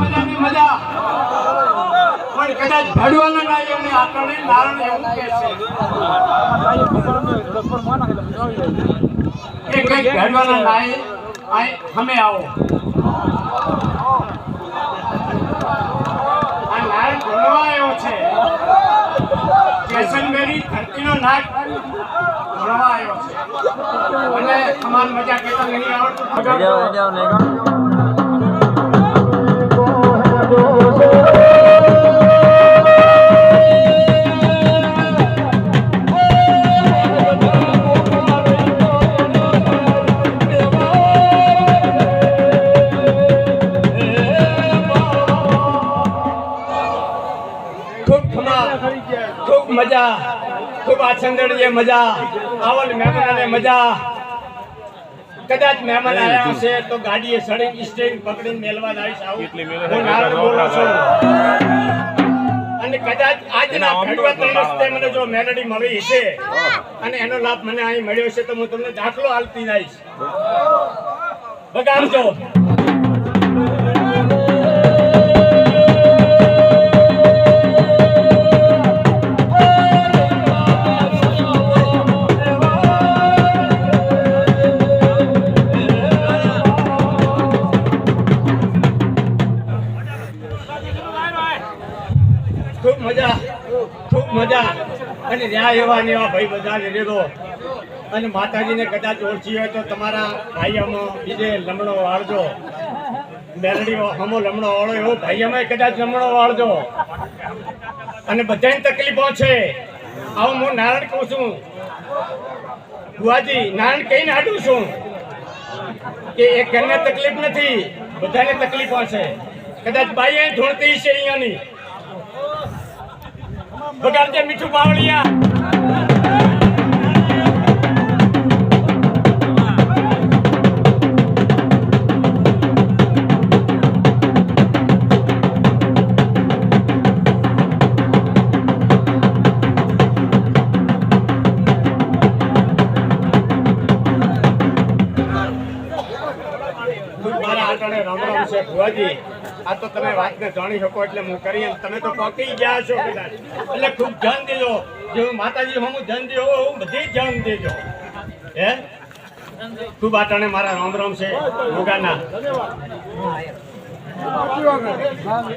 મજાની મજા. કદાચ ભડવાના ના એમને નારણ કહે છે. કે કંઈક ભડવાના નાય આવો. આ આવ્યો છે. જેસલમેરી ધરતીનો આવ્યો છે. અને સમાન મજા કહેતા નહીં આવડતું. ખૂબ મજા ખૂબ આછંદડીએ મજા આવલ મહેમાનોને મજા. કદાચ મહેમાન આવ્યા હશે તો ગાડીએ સડી સ્ટેન્ડ પકડીને મેલવા આવીશ આવું. અને કદાચ આજના ઘડવા ત્રણ મને જો મેલડી મળી હશે અને એનો લાભ મને અહીં મળ્યો છે તો હું તમને દાખલો આલતી જઈશ બગાડજો. મજા, ખૂબ મજા. અને ત્યાં એવા ને એવા ભાઈ બધાને લીધો અને માતાજીને કદાચ ઓળખી હોય તો તમારા ભાઈ અમો બીજે લમણો વાળજો. મેલડી હમો લમણો વાળો, એવો અમે કદાચ લમણો વાળજો. અને બધાને તકલીફો છે. આવું હું નારાયણ કહું છું. બુઆજી નારાયણ કહીને આડું છું કે એક ઘરને તકલીફ નથી, બધાને તકલીફો છે. કદાચ બાઈ અહીં ધોળતી છે અહીંયાની. બગાડજે મીઠું બાવળિયા. મારા આટાણે આ તો તમે વાતને જાણી શકો એટલે હું કરી તમે તો પકી ગયા છો એટલે ખૂબ ધ્યાન દેજો. જેવું માતાજી હું ધ્યાન દેવો હું બધી ધ્યાન દેજો. હે? ખૂબ આટાણે મારા રામ રામ છે. યોગાના